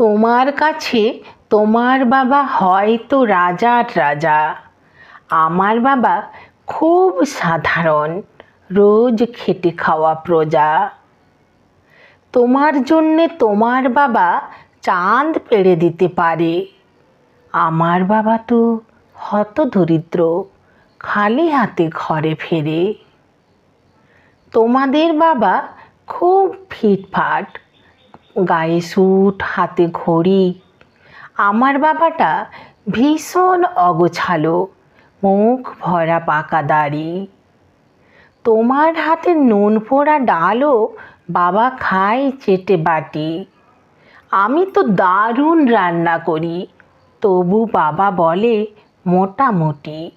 তোমার কাছে তোমার বাবা হয়তো রাজার রাজা। আমার বাবা খুব সাধারণ, রোজ খেটে খাওয়া প্রজা। তোমার জন্যে তোমার বাবা চাঁদ পেড়ে দিতে পারে। আমার বাবা তো হত দরিদ্র খালি হাতে ঘরে ফেরে। তোমাদের বাবা খুব ফিটফাট গায়ে স্যুট হাতে ঘড়ি। আমার বাবাটা ভীষণ অগোছালো, মুখ ভরা পাকা দাড়ি। তোমার হাতে নুন পোড়া ডালও বাবা খায় চেটে বাটি। আমি তো দারুণ রান্না করি, তবু বাবা বলে মোটামুটি।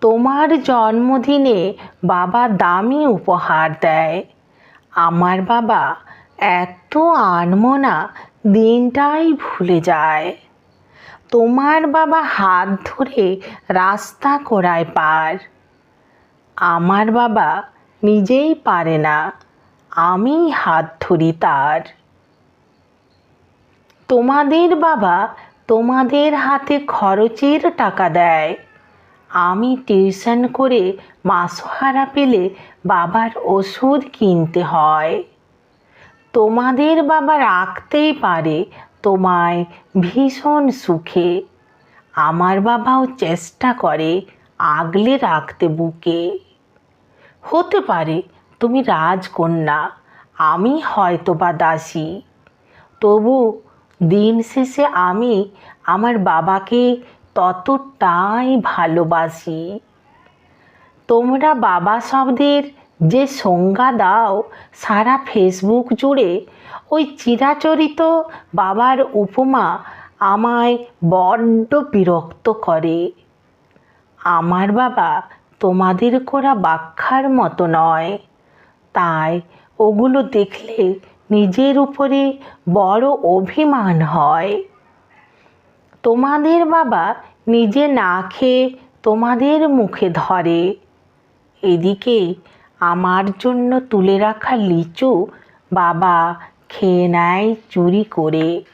তোমার জন্মদিনে বাবা দামি উপহার দেয়। আমার বাবা এত আনমনা দিনটাই ভুলে যায়। তোমার বাবা হাত ধরে রাস্তা করায় পার। আমার বাবা নিজেই পারে না, আমি হাত ধরি তার। তোমাদের বাবা তোমাদের হাতে খরচের টাকা দেয় আমি টিউশন করে মাসহারা পেলে বাবার ওষুধ কিনতে হয়। তোমাদের বাবা রাখতেই পারে তোমায় ভীষণ সুখে। আমার বাবাও চেষ্টা করে আগলে রাখতে বুকে। হতে পারে তুমি রাজকন্যা, আমি হয়তো বা দাসী। তবু দিন শেষে আমি আমার বাবাকে ততটাই ভালোবাসি। তোমরা বাবা শব্দের যে সংজ্ঞা দাও, সারা ফেসবুক জুড়ে ওই চিরাচরিত বাবার উপমা আমায় বড্ড বিরক্ত করে। আমার বাবা তোমাদের করা ব্যাখ্যার মতো নয়। তাই ওগুলো দেখলে নিজের উপরে বড় অভিমান হয়। তোমাদের বাবা নিজে না খেয়ে তোমাদের মুখে ধরে। এদিকে আমার জন্য তুলে রাখা লিচু বাবা খেয়ে নেয় চুরি করে।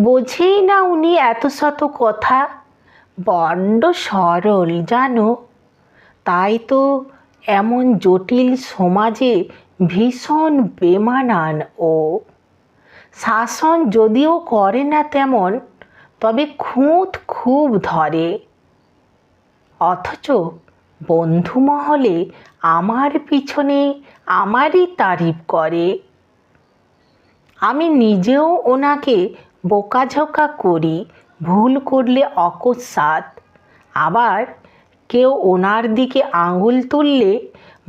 বোঝেই না উনি এত শত কথা। বড্ড সরল, জানো? তাই তো এমন জটিল সমাজে ভীষণ বেমানান ও। শাসন যদিও করে না তেমন, তবে খুঁত খুব ধরে। অথচ বন্ধু মহলে আমার পিছনে আমারই তারিফ করে। আমি নিজেও ওনাকে বোকাঝোকা করি, ভুল করলে অকস্মাৎ। আবার কেউ ওনার দিকে আঙুল তুললে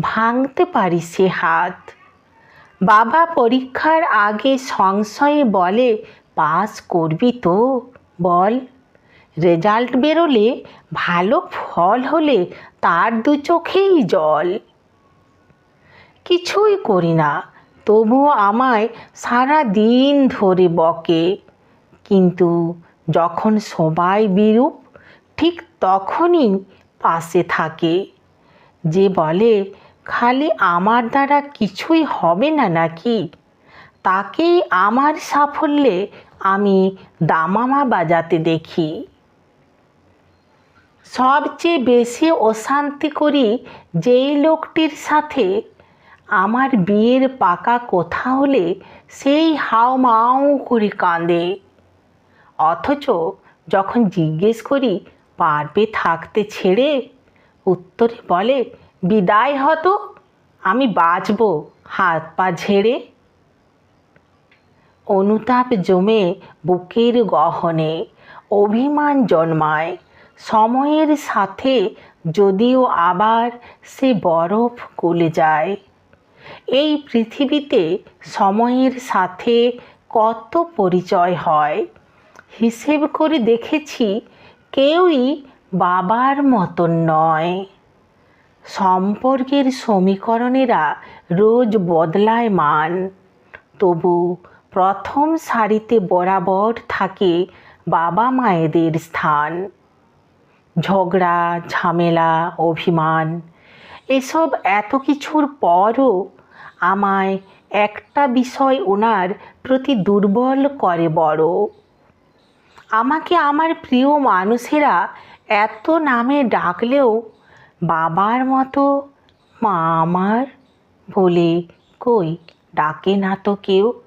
ভাঙতে পারি সে হাত। বাবা পরীক্ষার আগে সংশয়ে বলে, পাস করবি তো, বল। রেজাল্ট বেরোলে ভালো ফল হলে তার দু চোখেই জল। কিছুই করি না, তবুও আমায় সারা দিন ধরে বকে। কিন্তু যখন সবাই বিরূপ, ঠিক তখনই পাশে থাকে। যে বলে, খালি আমার দ্বারা কিছুই হবে না নাকি? তাকেই আমার সাফল্যে আমি দামামা বাজাতে দেখি। সবচেয়ে বেশি অশান্তি করি যেই লোকটির সাথে। আমার বিয়ের পাকা কথা হলে সেই হাও মাও করে কাঁদে। অথচ যখন জিজ্ঞেস করি, পারবে থাকতে ছেড়ে? উত্তরে বলে, বিদায় হতো, আমি বাঁচব, হাত পা ঝেড়ে। অনুতাপ জমে বুকের গহনে অভিমান জন্মায়। সময়ের সাথে যদিও আবার সে বরফ গলে যায়। এই পৃথিবীতে সময়ের সাথে কত পরিচয় হয়? হিসেব করে দেখেছি কেউই বাবার মতন নয়। সম্পর্কের সমীকরণেরা রোজ বদলায় মান তবু প্রথম সারিতে বরাবর থাকে বাবা মায়েদের স্থান। ঝগড়া, ঝামেলা, অভিমান, এসব এত কিছুর পরও আমায় একটা বিষয় ওনার প্রতি দুর্বল করে বড়। আমাকে আমার প্রিয় মানুষেরা এত নামে ডাকলেও বাবার মতো, মা আমার বলে কই? ডাকে না তো কেউ।